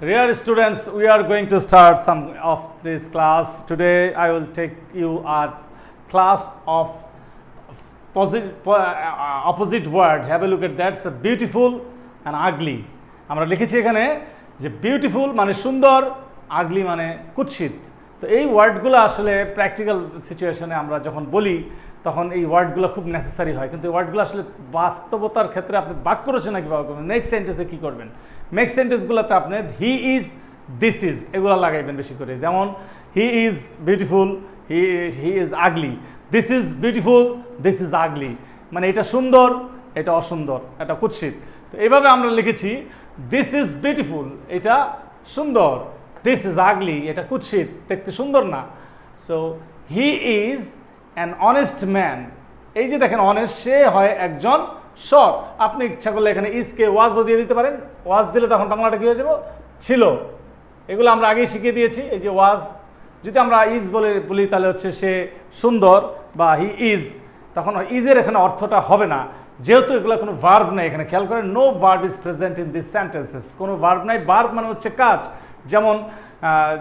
Dear students, we are going to start some of this class. Today I will take you a class of posi- po- uh, opposite word. Have a look at that. It's a beautiful and ugly. আমরা লিখেছি এখানে যে beautiful মানে সুন্দর আগলি মানে কুৎসিত তো এই ওয়ার্ডগুলো আসলে প্র্যাকটিক্যাল সিচুয়েশনে আমরা যখন বলি তখন এই ওয়ার্ডগুলো খুব নেসেসারি হয়। কিন্তু এই ওয়ার্ডগুলো আসলে বাস্তবতার ক্ষেত্রে আপনি বাক্য রচনা কীভাবে করবেন নেক্সট সেন্টেন্সে কী করবেন? নেক্সট সেন্টেন্সগুলোতে আপনি হি ইজ দিস ইজ এগুলো লাগাইবেন বেশি করে। যেমন he is beautiful he he is ugly this is beautiful this is ugly মানে এটা সুন্দর, এটা অসুন্দর, এটা কুৎসিত। তো এইভাবে আমরা লিখেছি দিস ইজ বিউটিফুল এটা সুন্দর দিস ইজ আগলি এটা কুৎসিত, দেখতে সুন্দর না। So he is an honest man এই যে দেখেন অনেস্ট সে হয় একজন সৎ। আপনি ইচ্ছা করলে এখানে ইজকে ওয়াজও দিয়ে দিতে পারেন। ওয়াজ দিলে তখন বাংলাটা কী হয়ে যাব? ছিল। এগুলো আমরা আগেই শিখিয়ে দিয়েছি। এই যে ওয়াজ, যদি আমরা ইজ বলে বলি, তাহলে হচ্ছে সে সুন্দর বা হি ইজ তখন ইজের এখানে অর্থটা হবে না। যেহেতু এগুলো কোনো ভার্ব নাই, এখানে খেয়াল করেন no verb is present in this sentences কোনো ভার্ব নাই ভার্ব মানে হচ্ছে কাজ। যেমন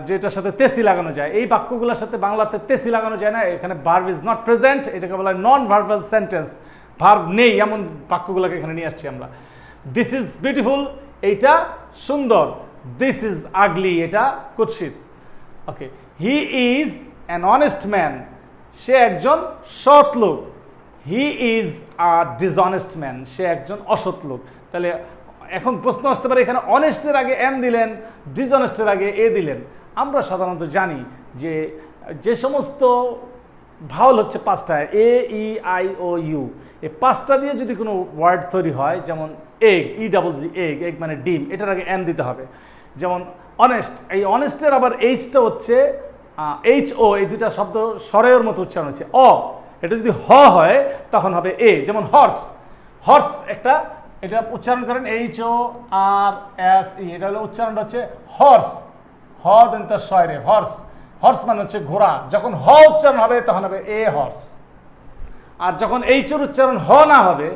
যেটার সাথে তেসি লাগানো যায়। এই বাক্যগুলোর সাথে বাংলাতে তেসি লাগানো যায় না, এখানে ভার্ব ইজ নট প্রেজেন্ট এটাকে বলা হয় নন ভার্বাল সেন্টেন্স ভার্ব নেই, এমন বাক্যগুলোকে এখানে নিয়ে আসছি আমরা। দিস ইজ বিউটিফুল এইটা সুন্দর। দিস ইজ আগলি এটা কুৎসিত। Okay he is an honest man সে একজন সৎ লোক। He is a dishonest man সে একজন অসৎ লোক। তাহলে এখন প্রশ্ন আসতে পারে, এখানে অনেস্টের আগে এন দিলেন ডিসঅনেস্টের আগে এ দিলেন। আমরা সাধারণত জানি যে যে সমস্ত ভাওল হচ্ছে পাঁচটা এ ই আই ও ইউ এই পাঁচটা দিয়ে যদি কোনো ওয়ার্ড তৈরি হয়, যেমন egg E double G egg egg মানে ডিম, এটার আগে এন দিতে হবে। যেমন অনেস্ট এই অনেস্টের আবার এইচটা হচ্ছে এইচ ও এই দুটা শব্দ স্বরের মতো উচ্চারণ হচ্ছে। অ, এটা যদি হ হয়, তখন হবে এ যেমন হর্স হর্স একটা এটা উচ্চারণ করেন এইচ ও আর এস ই এটা হলো উচ্চারণটা হচ্ছে হর্স হ দেন তার শয়রে হর্স হর্স মানে হচ্ছে ঘোড়া, যখন হ উচ্চারণ হবে তখন হবে এ হর্স আর যখন এইচের উচ্চারণ হ না হবে,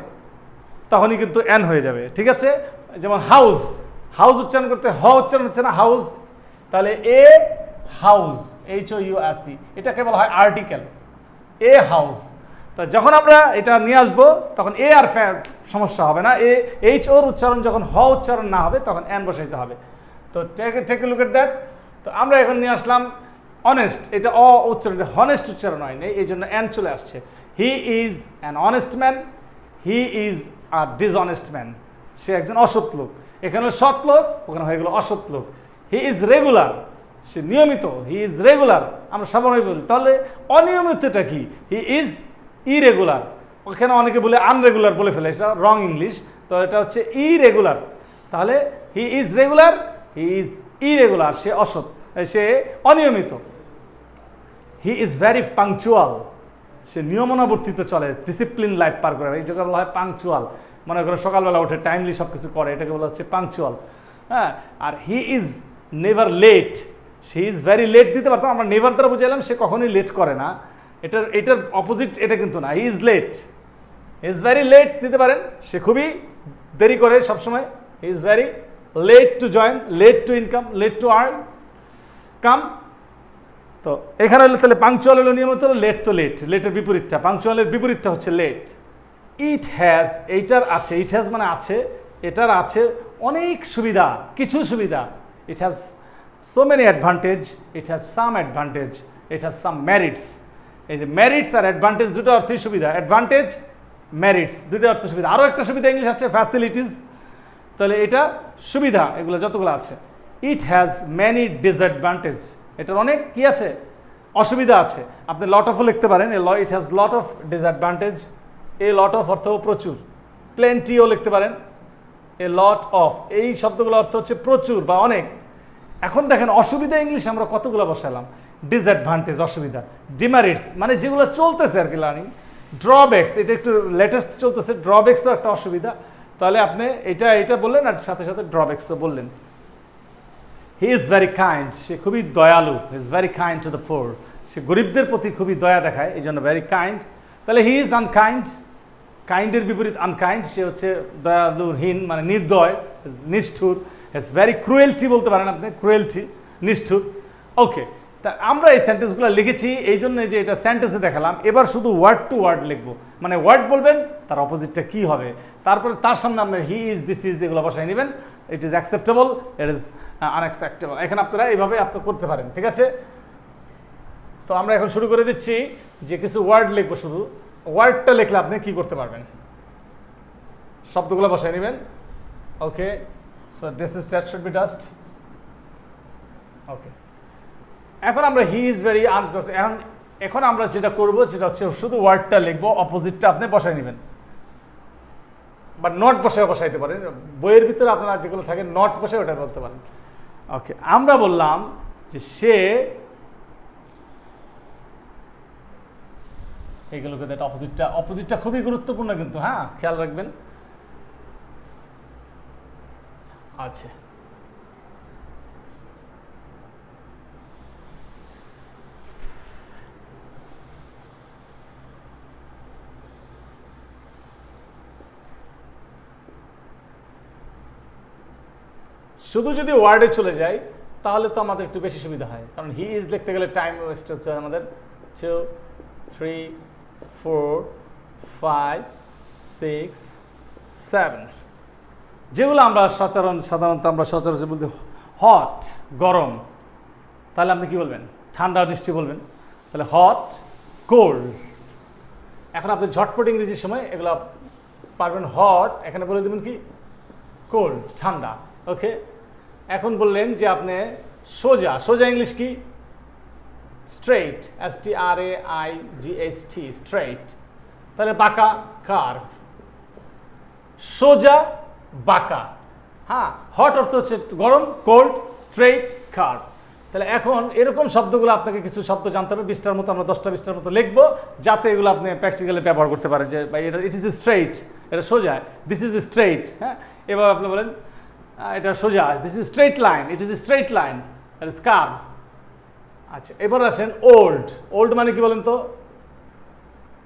তখনই কিন্তু এন হয়ে যাবে, ঠিক আছে? যেমন হাউস হাউস উচ্চারণ করতে হ উচ্চারণ হচ্ছে না হাউস তাহলে a house H O U আসি এটাকে বলা হয় আর্টিকেল এ হাউস তা যখন আমরা এটা নিয়ে আসব, তখন এ আর ফ্যা- সমস্যা হবে না। এ এইচ ওর উচ্চারণ যখন হ উচ্চারণ না হবে, তখন এন বসাইতে হবে। তো টেক লুক এট দ্যাট তো আমরা এখন নিয়ে আসলাম অনেস্ট এটা অ উচ্চারণ হনেস্ট উচ্চারণ হয়নি, এই জন্য এন চলে আসছে। He is an honest man he is a dishonest man সে একজন অসৎ লোক। এখানে সৎ লোক, ওখানে হয়ে গেল অসৎ লোক। হি ইজ রেগুলার সে নিয়মিত হি ইজ রেগুলার আমরা সবাই বলি, তাহলে অনিয়মিতটা কি? হি ইজ ইরেগুলার ওখানে অনেকে বলে আনরেগুলার বলে ফেলে, এটা রং ইংলিশ তো এটা হচ্ছে ইরেগুলার তাহলে he is regular he is irregular সে অসৎ সে অনিয়মিত। হি ইজ ভ্যারি পাংচুয়াল সে নিয়মনাবর্তিত চলে ডিসিপ্লিন লাইফ পার করে। এই জায়গায় বলা হয় পাংচুয়াল মনে করো সকালবেলা উঠে টাইমলি সব কিছু করে, এটাকে বলা হচ্ছে পাংচুয়াল হ্যাঁ আর হি ইজ নেভার লেট সে ইজ ভ্যারি লেট দিতে পারতাম আমরা নেভার দ্বারা বুঝাইলাম, সে কখনোই লেট করে না। এটার এটার অপোজিট এটা কিন্তু না he is late is very late দিতে পারেন, সে খুবই দেরি করে সবসময়। Is very late to join late to income late to earn come তো এখানে হলো তাহলে পাংচুয়াল হলো নিয়মিত লেট তো লেট লেটের বিপরীতটা। পাংচুয়ালের বিপরীতটা হচ্ছে লেট ইট হ্যাজ এইটার আছে ইট হ্যাজ মানে আছে, এটার আছে অনেক সুবিধা, কিছু সুবিধা। It has so many advantage it has some advantage it has some merits এই যে ম্যারিটস আর অ্যাডভান্টেজ দুটো অর্থই সুবিধা। অ্যাডভান্টেজ ম্যারিটস দুটো অর্থ সুবিধা। আরও একটা সুবিধা ইংলিশ আছে ফ্যাসিলিটিস তাহলে এটা সুবিধা, এগুলো যতগুলো আছে। ইট হ্যাজ ম্যানি ডিসঅ্যাডভান্টেজ এটার অনেক কি আছে? অসুবিধা আছে। আপনি লট অফও লিখতে পারেন, a lot it has lot of disadvantage a lot of অর্থ প্রচুর। প্লেন্টিও লিখতে পারেন। এ লট অফ এই শব্দগুলো অর্থ হচ্ছে প্রচুর বা অনেক। এখন দেখেন, অসুবিধা ইংলিশ আমরা কতগুলো বসালাম? ডিসঅ্যাডভান্টেজ অসুবিধা। ডিমারিটস মানে যেগুলো চলতেছে আর কি লার্নিং ড্রব্যাকস এটা একটু লেটেস্ট চলতেছে ড্রব্যাকসও একটা অসুবিধা। তাহলে আপনি এটা এটা বললেন আর সাথে সাথে ড্রব্যাকসও বললেন। হি ইজ ভেরি কাইন্ড সে খুবই দয়ালু is very kind to the poor সে গরিবদের প্রতি খুবই দয়া দেখায়, এই জন্য ভেরি কাইন্ড তাহলে হি ইজ আনকাইন্ড কাইন্ডের বিপরীত আনকাইন্ড সে হচ্ছে দয়ালুহীন মানে নির্দয় নিষ্ঠুর ইটস ভেরি ক্রুয়েলটি বলতে পারেন আপনি ক্রুয়েলটি নিষ্ঠুর। ওকে তা আমরা এই সেন্টেন্সগুলো লিখেছি, এই জন্য যে এটা সেন্টেন্সে দেখালাম। এবার শুধু ওয়ার্ড টু ওয়ার্ড লিখব। মানে ওয়ার্ড বলবেন, তার অপোজিটটা কি হবে? তারপরে তার সামনে আপনার হি ইজ দিস ইজ এগুলো বসায় নেবেন। It is acceptable it is unacceptable এখানে আপনারা এইভাবে আপনি করতে পারেন, ঠিক আছে? তো আমরা এখন শুরু করে দিচ্ছি, যে কিছু ওয়ার্ড লিখব শুধু। ওয়ার্ডটা লিখলে আপনি কি করতে পারবেন? শব্দগুলো বসায় নেবেন। Okay so this is that should be dust okay এখন আমরা হি ইজ ভেরি আনকনসিয়াস এখন এখন আমরা যেটা করব সেটা হচ্ছে শুধু ওয়ার্ডটা লিখব অপোজিটটা আপনি বসায় নেবেন। বা নট বসায় বসাইতে পারেন। বইয়ের ভিতরে আপনারা যেগুলো থাকে নট বসায় ওটা বলতে পারেন। ওকে আমরা বললাম যে সে এইগুলোকে দেখ অপোজিটটা অপোজিটটা খুবই গুরুত্বপূর্ণ কিন্তু হ্যাঁ? খেয়াল রাখবেন। আচ্ছা। শুধু যদি ওয়ার্ডে চলে যাই তাহলে তো আমাদের একটু বেশি সুবিধা হয়। কারণ হি ইজ লিখতে গেলে টাইম ওয়েস্ট হচ্ছে আমাদের। Two three four five six seven যেগুলো আমরা সাধারণ, সাধারণত আমরা সচরাচর বলতে হট গরম। তাহলে আপনি কি বলবেন? ঠান্ডা নিশ্চয়ই বলবেন। তাহলে হট কোল্ড এখন আপনি ঝটপট ইংরেজির সময় এগুলো পারবেন হট এখানে বলে দেবেন কি? কোল্ড ঠান্ডা। ওকে এখন বললেন যে আপনি সোজা সোজা ইংলিশ কি? Straight S T R A I G S T straight তাহলে বাঁকা কার্ভ সোজা, বাঁকা। হ্যাঁ হট অর্থ হচ্ছে গরম কোল্ড স্ট্রেইট কার্ভ তাহলে এখন এরকম শব্দগুলো আপনাকে কিছু শব্দ জানতে হবে, বিশটার মতো আমরা দশটা বিশটার মতো লিখব, যাতে এগুলো আপনি প্র্যাকটিক্যালি ব্যবহার করতে পারেন যে, ভাই, এটা ইট ইজ স্ট্রেইট এটা সোজা দিস ইজ স্ট্রেইট হ্যাঁ? এবার আপনি বলেন এটা সোজা this is straight line it is straight line curve আচ্ছা এবার আসেন ওল্ড ওল্ড মানে কি বলেন তো?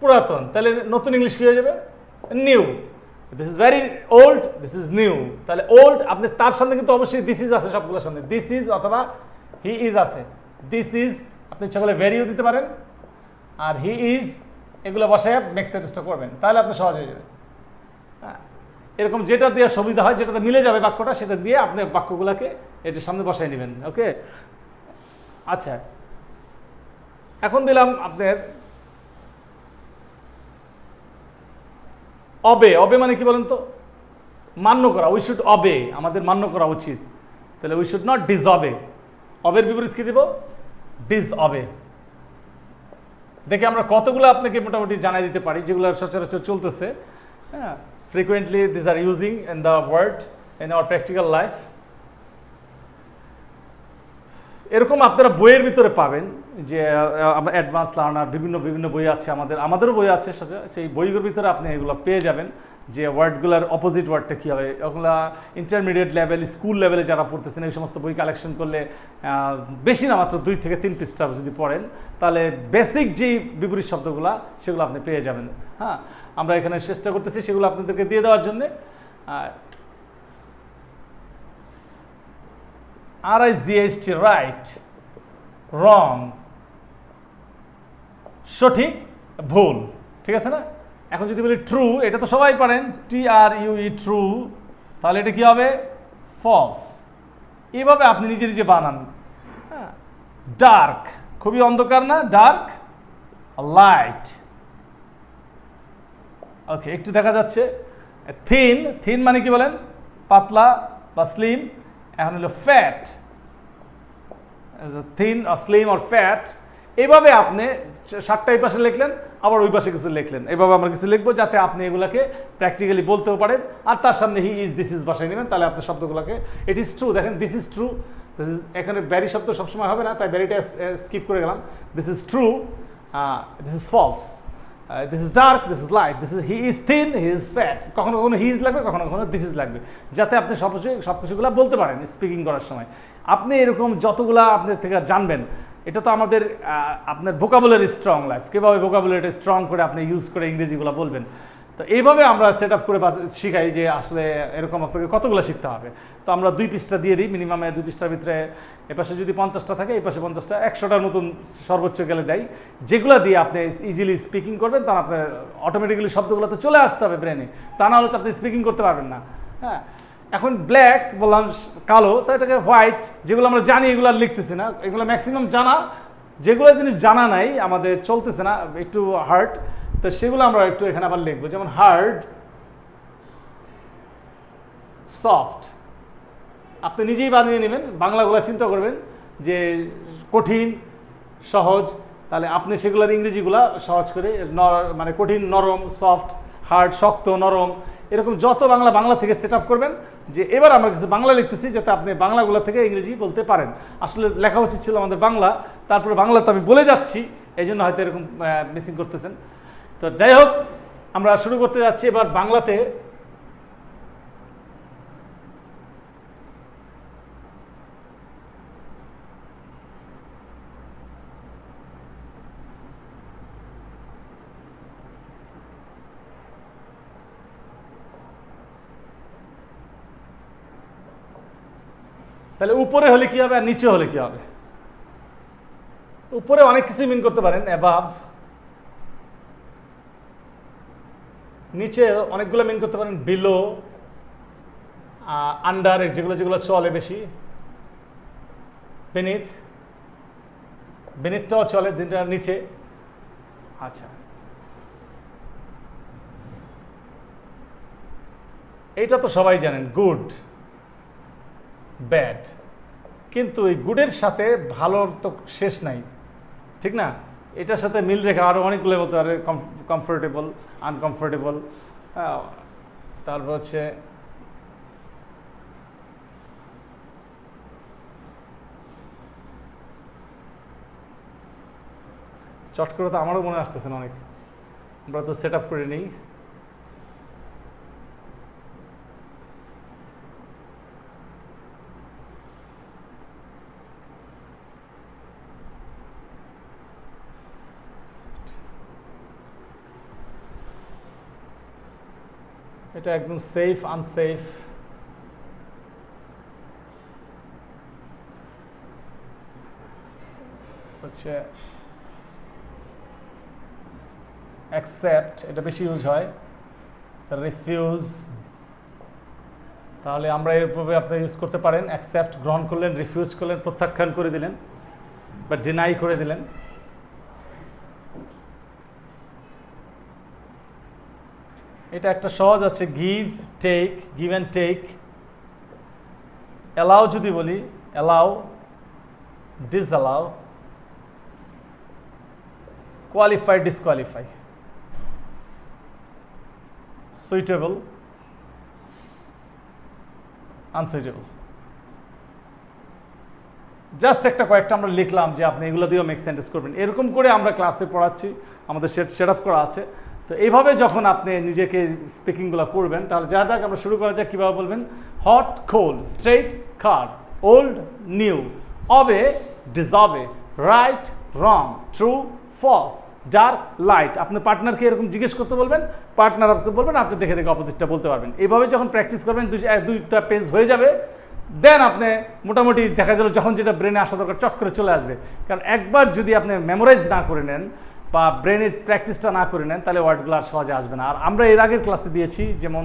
পুরাতন, তাহলে নতুন ইংলিশ কি হয়ে যাবে? New this is very old this is new তাহলে ওল্ড আপনি তার সামনে কিন্তু অবশ্যই দিস ইজ আছে সবগুলোর সামনে। দিস ইজ অথবা হি ইজ আছে। দিস ইজ আপনি ইচ্ছা করলে ভেরিও দিতে পারেন। আর হি ইজ এগুলো বসায় মেক্সেজটা করবেন। তাহলে আপনি সহজ হয়ে যাবে। এরকম যেটা দিয়ে সুবিধা হয়, যেটাতে মিলে যাবে বাক্যটা, সেটা দিয়ে আপনি বাক্যগুলোকে এটির সামনে বসাই নেবেন, ওকে? আচ্ছা এখন দিলাম আপনার অবে। অবে মানে কি বলেন তো? মান্য করা উই শুড অবে আমাদের মান্য করা উচিত। তাহলে we should not disobey অবের বিপরীত কি দিব? ডিজ অবে দেখে আমরা কতগুলো আপনাকে মোটামুটি জানাই দিতে পারি, যেগুলো সচরাচর চলতেছে হ্যাঁ? Frequently this are using in the word in our practical life এরকম আপনারা বইয়ের ভিতরে পাবেন যে আমরা অ্যাডভান্স লার্নার বিভিন্ন বিভিন্ন বই আছে আমাদের, আমাদেরও বই আছে সেই বইগুলোর ভিতরে আপনি এগুলো পেয়ে যাবেন যে ওয়ার্ডগুলোর অপোজিট ওয়ার্ডটা কী হবে। ওগুলো ইন্টারমিডিয়েট লেভেল স্কুল লেভেলে যারা পড়তেছেন, এই সমস্ত বই কালেকশন করলে বেশি না, মাত্র দুই থেকে তিন পৃষ্ঠা যদি পড়েন, তাহলে বেসিক যেই বিপরীত শব্দগুলো, সেগুলো আপনি পেয়ে যাবেন। হ্যাঁ? আমরা এখানে চেষ্টা করতেছি সেগুলো আপনাদেরকে দিয়ে দেওয়ার জন্যে। R I GST right wrong সঠিক, ভুল, ঠিক আছে না? এখন যদি বলি ট্রু এটা তো সবাই পারেন টি আর ইউ ই ট্রু তাহলে এটা কি হবে? ফলস এইভাবে আপনি নিজে নিজে বানান। হ্যাঁ ডার্ক খুবই অন্ধকার না? ডার্ক লাইট ওকে একটু দেখা যাচ্ছে। থিন থিন মানে কি বলেন? পাতলা বা স্লিম এখন হলো ফ্যাট থিন স্লিম আর ফ্যাট এইভাবে আপনি সাতটা এই পাশে লিখলেন, আবার ওই পাশে কিছু লিখলেন। এভাবে আমরা কিছু লিখব যাতে আপনি এগুলাকে প্র্যাকটিক্যালি বলতেও পারেন। আর তার সামনে হি ইজ দিস ইজ বাসায় নেবেন, তাহলে আপনার শব্দগুলোকে ইট ইজ ট্রু দেখেন দিস ইজ ট্রু এখানে ব্যারি শব্দ সবসময় হবে না, তাই ব্যারিটা স্কিপ করে গেলাম। This is true this is false this is dark this is light this is he is thin he is fat কখনো কখনো হি ইজ লাগবে, কখনো কখনো দিস ইজ লাগবে। যাতে আপনি সব কিছু, সব কিছুগুলো বলতে পারেন স্পিকিং করার সময়। আপনি এরকম যতগুলা আপনার থেকে জানবেন, এটা তো আমাদের আপনার ভোকাবুলারি স্ট্রং লাইফ কীভাবে ভোকাবুলারিটা স্ট্রং করে আপনি ইউজ করে ইংরেজিগুলো বলবেন? তো এইভাবে আমরা সেট আপ করে শিখাই যে আসলে এরকম আপনাকে কতগুলো শিখতে হবে। তো আমরা দুই পৃষ্ঠা দিয়ে দিই মিনিমামে দুই পৃষ্ঠার ভিতরে এপাশে যদি পঞ্চাশটা থাকে এই পাশে পঞ্চাশটা, একশোটার মতন সর্বোচ্চ গেলে দেয়। যেগুলো দিয়ে আপনি ইজিলি স্পিকিং করবেন তখন আপনার অটোমেটিক্যালি শব্দগুলো তো চলে আসতে হবে ব্রেনে তা না হলে তো আপনি স্পিকিং করতে পারবেন না। হ্যাঁ এখন ব্ল্যাক বললাম কালো, তো এটাকে হোয়াইট যেগুলো আমরা জানি এগুলো লিখতেছি না। এগুলো ম্যাক্সিমাম জানা। যেগুলো জিনিস জানা নাই, আমাদের চলতেছে না, একটু হার্ড তো সেগুলো আমরা একটু এখানে আবার লিখব। যেমন হার্ড সফট আপনি নিজেই বানিয়ে নেবেন, বাংলাগুলো চিন্তা করবেন যে কঠিন, সহজ, তাহলে আপনি সেগুলোর ইংরেজিগুলা সহজ করে মানে কঠিন, নরম সফট হার্ড শক্ত, নরম, এরকম যত বাংলা বাংলা থেকে সেট করবেন যে এবার আমরা কিছু বাংলা লিখতেছি যাতে আপনি বাংলাগুলো থেকে ইংরেজি বলতে পারেন। আসলে লেখা উচিত ছিল আমাদের বাংলা, তারপরে বাংলা তো আমি বলে যাচ্ছি এই জন্য হয়তো এরকম মিসিং করতেছেন। তো যাই হোক, আমরা শুরু করতে যাচ্ছি এবার বাংলাতে। তাহলে উপরে হলে কি হবে আর নিচে হলে কি হবে? উপরে অনেক কিছু মিন করতে পারেন অ্যাবাভ নিচে অনেকগুলো মিন করতে পারেন বিলো আন্ডার যেগুলো যেগুলো চলে বেশি বেনিথ বেনিথটাও চলে দিনটার নিচে। আচ্ছা। এইটা তো সবাই জানেন গুড ব্যাড কিন্তু এই গুডের সাথে ভালোর তো শেষ নাই, ঠিক না? এটার সাথে মিল রেখে আরও অনেকগুলো বলতে পারে কমফোর্টেবল আনকমফোর্টেবল তারপর হচ্ছে চট করে তো আমারও মনে আসতেছে না অনেক। আমরা তো সেট আপ করে নিই। এটা একদম সেফ আনসেফ হচ্ছে অ্যাকসেপ্ট এটা বেশি ইউজ হয়। রিফিউজ তাহলে আমরা এরভাবে আপনি ইউজ করতে পারেন। অ্যাকসেপ্ট গ্রহণ করলেন রিফিউজ করলেন, প্রত্যাখ্যান করে দিলেন, বা ডিনাই করে দিলেন। এটা একটা সহজ আছে give take give and take allow যদি বলি allow disallow qualify disqualify suitable unsuitable just একটা কয়েকটা আমরা লিখলাম যে আপনি এগুলো দিয়েও মেক সেন্টেন্স করবেন। এরকম করে আমরা ক্লাসে পড়াচ্ছি, আমাদের সেট সেট আপ করা আছে। তো এইভাবে যখন আপনি নিজেকে স্পিকিংগুলো করবেন, তাহলে যা যাক আমরা শুরু করা যাক, কীভাবে বলবেন? Hot cold straight curve old new obey disobey right wrong true false dark light আপনার পার্টনারকে এরকম জিজ্ঞেস করতে বলবেন পার্টনার আপনি বলবেন, আপনি দেখে দেখে অপোজিটটা বলতে পারবেন। এইভাবে যখন প্র্যাকটিস করবেন, দুই দুইটা পেজ হয়ে যাবে দেন আপনি মোটামুটি দেখা গেল যখন যেটা ব্রেনে আসা দরকার, চট করে চলে আসবে। কারণ একবার যদি আপনি মেমোরাইজ না করে নেন বা ব্রেনের প্র্যাকটিসটা না করে নেন, তাহলে ওয়ার্ডগুলো আর সহজে আসবে না। আর আমরা এর আগের ক্লাসে দিয়েছি, যেমন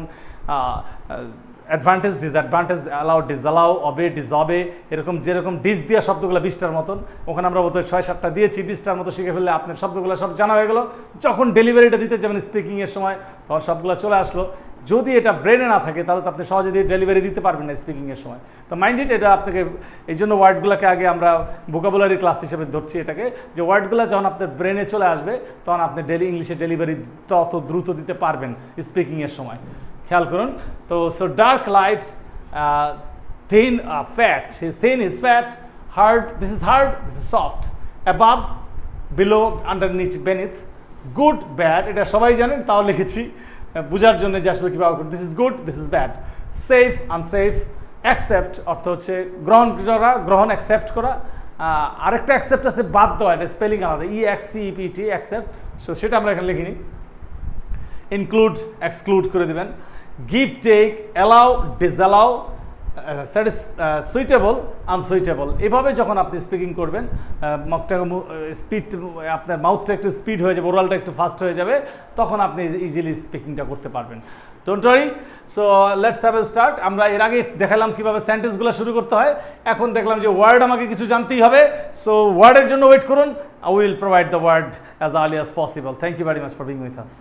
advantage disadvantage allow disallow obey disobey এরকম যেরকম ডিস দেওয়া শব্দগুলো বিশটার মতন, ওখানে আমরা বোধহয় ছয়, সাতটা দিয়েছি, বিশটার মতো শিখে ফেললে আপনার শব্দগুলো সব জানা হয়ে গেলো। যখন ডেলিভারিটা দিতে যাবেন স্পিকিংয়ের সময়, তখন সবগুলো চলে আসলো। যদি এটা ব্রেনে না থাকে, তাহলে তো আপনি সহজে ডেলিভারি দিতে পারবেন না স্পিকিংয়ের সময়। তো মাইন্ড ইট এটা আপনাকে, এই জন্য ওয়ার্ডগুলোকে আগে আমরা ভোকাবুলারি ক্লাস হিসেবে ধরছি এটাকে, যে ওয়ার্ডগুলো যখন আপনার ব্রেনে চলে আসবে, তখন আপনি ডেলি ইংলিশে ডেলিভারি তত দ্রুত দিতে পারবেন স্পিকিংয়ের সময়। খেয়াল করুন। তো so dark light thin fat his thin is fat hard this is hard this is soft above below under নিচ বেনিথ গুড ব্যাড এটা সবাই জানেন, তাও লিখেছি। বোঝার জন্য যে আসলে কী ব্যবহার করি this is good this is bad safe unsafe accept অর্থ হচ্ছে গ্রহণ করা, গ্রহণ অ্যাকসেপ্ট করা। আরেকটা অ্যাকসেপ্ট আছে, বাদ দেওয়া, এটা স্পেলিং আলাদা। E X T accept so সেটা আমরা এখানে লিখিনি। ইনক্লুড এক্সক্লুড করে দেবেন। Give take allow disallow suitable unsuitable এভাবে যখন আপনি স্পিকিং করবেন মকটা স্পিড আপনার মাউথটা একটু স্পিড হয়ে যাবে ওরালটা একটু ফাস্ট হয়ে যাবে, তখন আপনি ইজিলি স্পিকিংটা করতে পারবেন। Don't worry so let's have a start আমরা এর আগে দেখালাম কীভাবে সেন্টেন্সগুলো শুরু করতে হয়। এখন দেখলাম যে ওয়ার্ড আমাকে কিছু জানতেই হবে। সো ওয়ার্ডের জন্য ওয়েট করুন। I will provide the word as early as possible thank you very much for being with us